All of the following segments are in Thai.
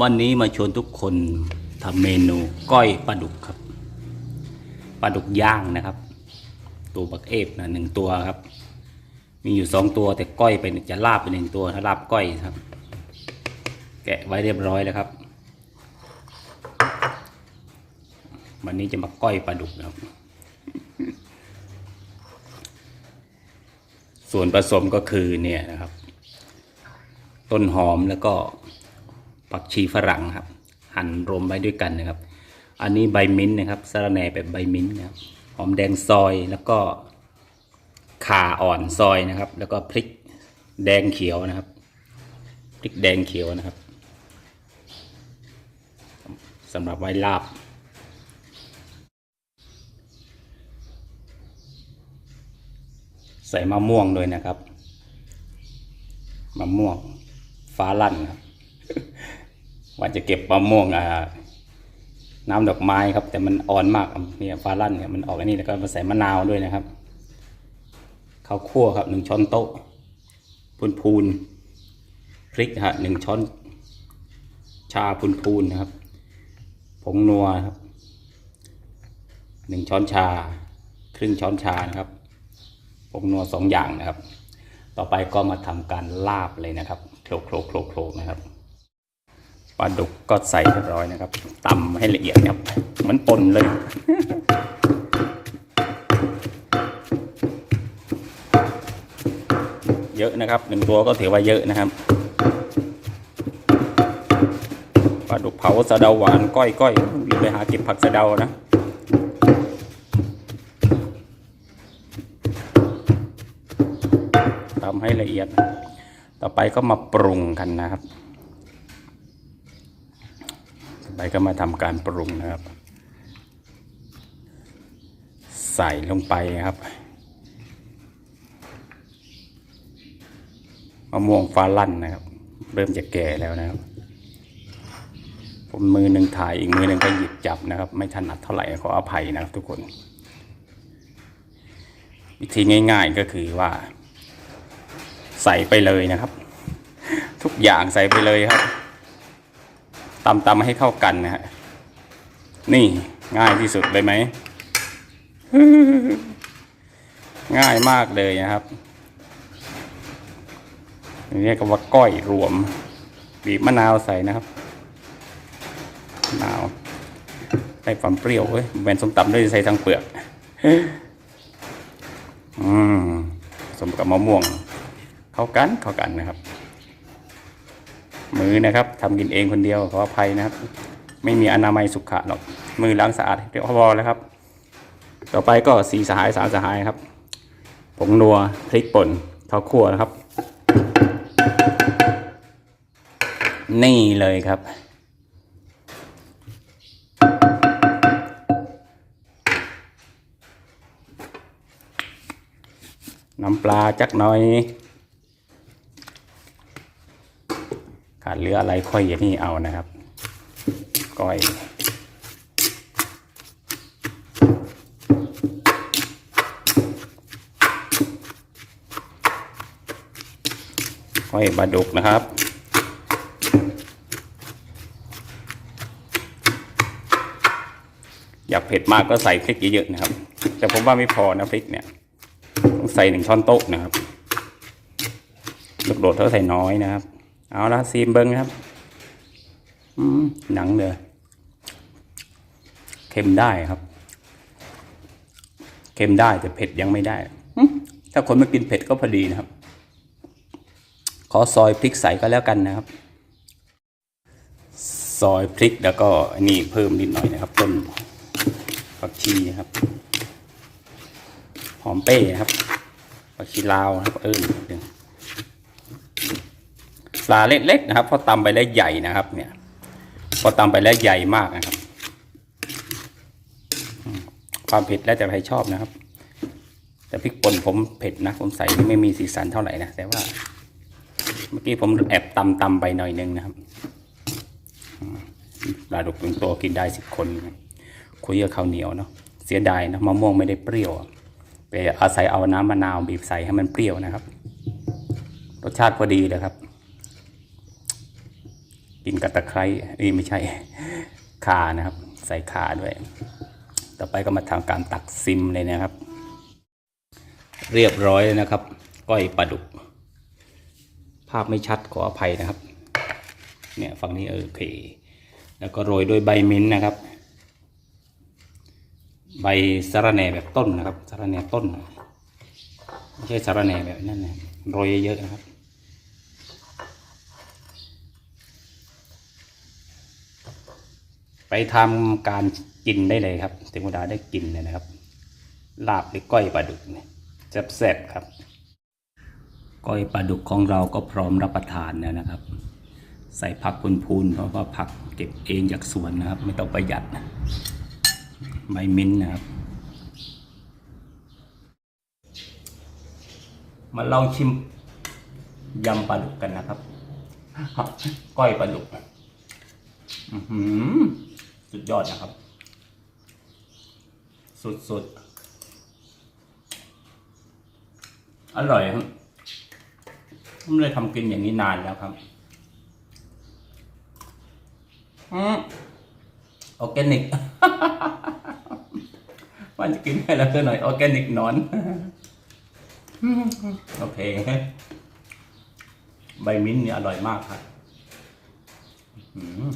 วันนี้มาชวนทุกคนทำเมนูก้อยปลาดุกครับปลาดุกย่างนะครับ ตัวบักเอฟนะหนึ่งตัวครับ มีอยู่สองตัวแต่ก้อยไปจะลาบไปหนึ่งตัวถ้าลาบก้อยครับ แกะไว้เรียบร้อยแล้วครับ วันนี้จะมาก้อยปลาดุกนะครับ ส่วนผสมก็คือเนี่ยนะครับ ต้นหอมแล้วก็ ผักชีฝรั่งครับ หั่นรวมไว้ด้วยกันนะครับ อันนี้ใบมิ้นท์นะครับสะระแหน่แบบใบมิ้นท์นะครับหอมแดงซอยแล้วก็ข่าอ่อนซอยนะครับ แล้วก็พริกแดงเขียวนะครับพริกแดงเขียวนะครับสำหรับไว้ลาบ ใส่มะม่วงด้วยนะครับมะม่วงฟ้าลั่นครับ ว่าจะเก็บมะม่วงอ่าน้ำดอกไม้ครับ แต่มันอ่อนมากเนี่ยฟ้าลั่นเนี่ยมันออกอันนี้แล้วก็มาใส่มะนาวด้วยนะครับข้าวคั่วครับหนึ่งช้อนโต๊ะพูนพูนพริกฮะหนึ่งช้อนชาพูนพูนนะครับผงนัวครับหนึ่งช้อนชา ครึ่งช้อนชานะครับผงนัวสองอย่างนะครับ ต่อไปก็มาทำการลาบเลยนะครับโคลกโคลกโคลกโคลกนะครับ ปลาดุกก็ใส่เรียบร้อยนะครับตำให้ละเอียดครับเหมือนปนเลย เยอะนะครับหนึ่งตัวก็ถือว่าเยอะนะครับปลาดุกเผาสะเดาหวานก้อยก้อยรีบไปหาเก็บผักสะเดานะทำให้ละเอียด ต่อไปก็มาปรุงกันนะครับ ไปก็มาทำการปรุงนะครับ ใส่ลงไปครับมะม่วงฟ้าลั่นนะครับ เริ่มจะแก่แล้วนะครับ ผมมือหนึ่งถ่ายอีกมือหนึ่งก็หยิบจับนะครับ ไม่ถนัดเท่าไหร่ขออภัยนะครับทุกคน วิธีง่าย ๆก็คือว่า ใส่ไปเลยนะครับ ทุกอย่างใส่ไปเลยครับ ตำตำให้เข้ากันนะฮะนี่ง่ายที่สุดเลยไหมง่ายมากเลยนะครับอันนี้ก็ว่าก้อยรวม บีบมะนาวใส่นะครับมะนาวได้ความเปรี้ยวเว้ยแบนส้มตำด้วยใส่ทั้งเปลือกอืมสมกับมะม่วง เข้ากันเข้ากันนะครับ มือนะครับทำกินเองคนเดียวขออภัยนะครับ ไม่มีอนามัยสุขะหรอกมือล้างสะอาดเรียบร้อยแล้วครับ ต่อไปก็สีสหายสามสหายครับผงนัวพริกป่นข้าวคั่วนะครับ นี่เลยครับน้ำปลาจักหน่อย ขาดเหลืออะไรค่อยอย่างนี้เอานะครับก้อยก้อยปลาดุกนะครับอยากเผ็ดมากก็ใส่พริกเยอะๆนะครับ แต่ผมว่าไม่พอนะพริกเนี่ยต้องใส่หนึ่งช้อนโต๊ะนะครับลูกโดดเขาใส่น้อยนะครับ เอาละซีมเบิ้งครับหนังเลยเค็มได้ครับ เค็มได้แต่เผ็ดยังไม่ได้ ถ้าคนไม่กินเผ็ดก็พอดีนะครับ ขอซอยพริกใส่ก็แล้วกันนะครับ ซอยพริกแล้วก็นี่เพิ่มนิดหน่อยนะครับต้นผักชีครับ หอมเป้ครับผักชีลาวครับเออนิดนึง ปลาเล็กๆนะครับพอตำไปแล้วใหญ่นะครับเนี่ยพอตำไปแล้วใหญ่มากนะครับ ความเผ็ดแล้วแต่ใครชอบนะครับ แต่พริกป่นผมเผ็ดนะ ผมใส่ไม่มีสีสันเท่าไหร่นะแต่ว่า เมื่อกี้ผมแอบตำตำไปหน่อยนึงนะครับปลาดุกเป็นตัวกินได้สิบคน คุยกับข้าวเหนียวเนาะเสียดายนะมะม่วงไม่ได้เปรี้ยวไปอาศัยเอาน้ำมะนาวบีบใส่ให้มันเปรี้ยวนะครับ รสชาติพอดีเลยครับ กินกับตะไคร้เอ้ยไม่ใช่ขานะครับ ใส่ขาด้วย ต่อไปก็มาทำการตักซิมเลยนะครับ เรียบร้อยแล้วนะครับ ก้อยปลาดุก ภาพไม่ชัดขออภัยนะครับ เนี่ยฝั่งนี้เออโอเค แล้วก็โรยด้วยใบมิ้นนะครับ ใบสะระแหน่แบบต้นนะครับสะระแหน่ต้นไม่ใช่สะระแหน่แบบนั่นนะโรยเยอะๆนะครับ ไปทำการกินได้เลยครับเทวดาได้กินเลยนะครับ ลาบหรือก้อยปลาดุกเนี่ยแซ่บๆครับ ก้อยปลาดุกของเราก็พร้อมรับประทานแล้วนะครับ ใส่ผักพูนๆเพราะว่าผักเก็บเองจากสวนนะครับ ไม่ต้องประหยัดนะใบมิ้นนะครับ มาลองชิมยำปลาดุกกันนะครับ ก้อยปลาดุกอื้อหือ สุดยอดนะครับ สุดๆอร่อยครับผมเลยทำกินอย่างนี้นานแล้วครับอืมออร์แกนิกว่าจะกินให้แล้วก็หน่อยออร์แกนิกนอนโอเค ใบมิ้นท์นี่อร่อยมากครับอื้อหือ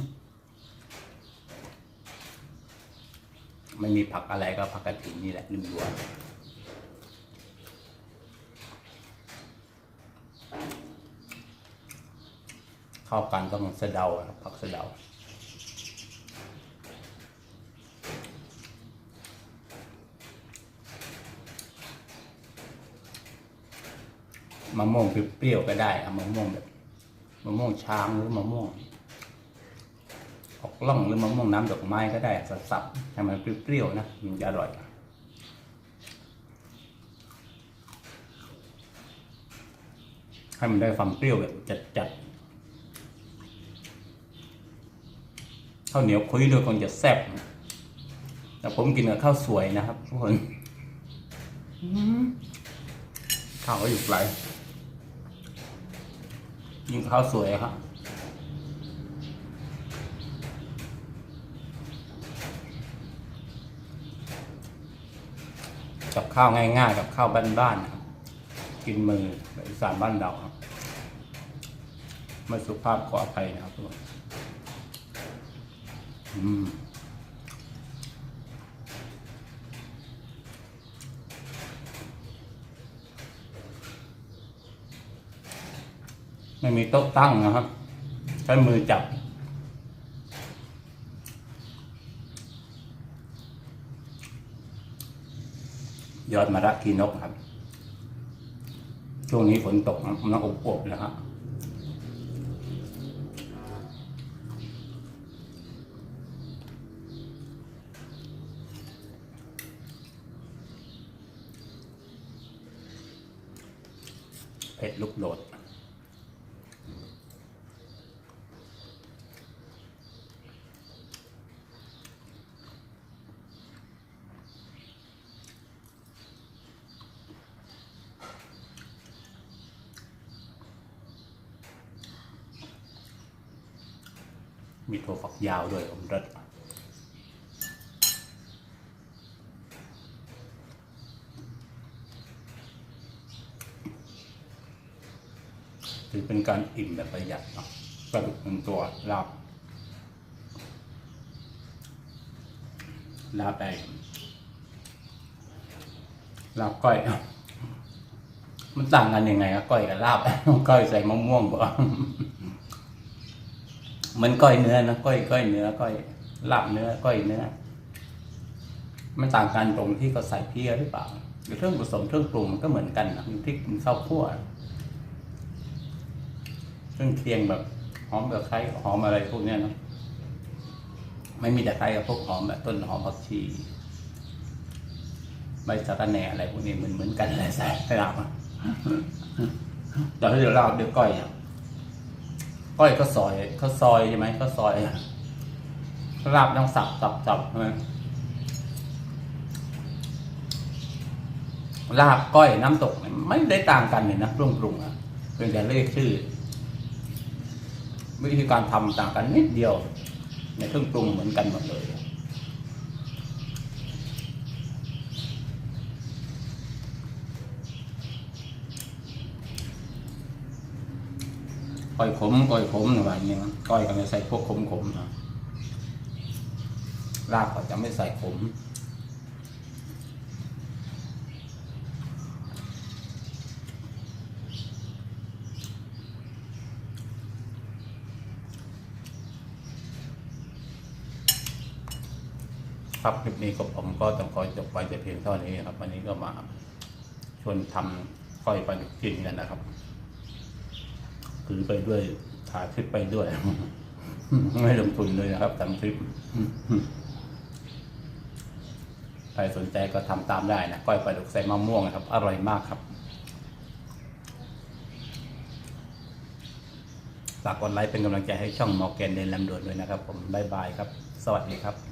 ไม่มีผักอะไรก็ผักกระถิ่นนี่แหละนึ่งดัวเข้ากันต้องสะเดาครับผักสะเดามะม่วงเปรี้ยวก็ได้อามะม่วงแบบมะม่วงช้างหรือมะม่วง ออกล่องหรือมะม่วงน้ำดอกไม้ก็ได้สับๆให้มันเปรี้ยวๆนะมันจะอร่อยให้มันได้ความเปรี้ยวแบบจัดๆข้าวเหนียวคุยด้วยคงจะแซ่บนะแต่ผมกินกับข้าวสวยนะครับทุกคนอืมข้าวก็อยู่ไกลยิงข้าวสวยครับ ข้าวง่ายๆ กับข้าวบ้านๆครับกินมือแบบอีสานบ้านเราครับไม่สุภาพขออภัยนะครับทุกคนอืมไม่มีโต๊ะตั้งนะครับ ใช้มือจับ ยอดมะระกีนกครับ ช่วงนี้ฝนตกนะน้ำอบอบๆนะฮะเผ็ดลุกโดด มีถั่วฝักยาวด้วยผมรสถือเป็นการอิ่มแบบประหยัดเนาะปลาดุกหนึ่งตัวลาบลาบได้ลาบก้อย มันต่างกันยังไงอะก้อยกับลาบก้อยใส่มะม่วงบ่ เหมือนก้อยเนื้อนะก้อยก้อยเนื้อก้อยลาบเนื้อก้อยเนื้อมันต่างกันตรงที่เขาใส่เพี้ยหรือเปล่าหรือเครื่องผสมเครื่องปรุงมันก็เหมือนกันนะมีพริกมีข้าวคั่วเครื่องเคียงแบบหอมแบบไคร้หอมอะไรพวกเนี้ยนะไม่มีแต่ไคร้กับพวกหอมแบบต้นหอมผักชีใบสะระแหน่อะไรพวกนี้เหมือนเหมือนกันเลยใส่ห้ลาบอะแต่ถ้าเดี๋ยวลาบเดี๋ยวก้อยอะ ก้อยก็ซอยก็ซอยใช่ไหมก็ซอยลาบต้องสับสับสับใช่ไหมลาบก้อยน้ำตกไม่ได้ต่างกันเลยนะปรุงปรุงอะเพียงแต่เรียกชื่อ วิธีการทำต่างกันนิดเดียวในเครื่องปรุงเหมือนกันหมดเลย ก้อยขมก้อยขมหรือว่าอย่างเงี้ยนะก้อยก็จะใส่พวกขมขมนะลาบก็จะไม่ใส่ขมครับคลิปนี้ก็ผมก็ต้องขอจบไปแต่เพียงเท่านี้ครับ วันนี้ก็มาชวนทำก้อยปลาดุกกินกันนะครับ ถือไปด้วยถ่ายคลิปไปด้วย ไม่ลงทุนเลยนะครับทำคลิปใครสนใจก็ทำตามได้นะก้อยปลาดุกใส่มะม่วงนะครับ อร่อยมากครับฝากกดไลค์เป็นกำลังใจให้ช่องมอร์แกนเดนลำดวนด้วยนะครับ ผมบายบายครับ สวัสดีครับ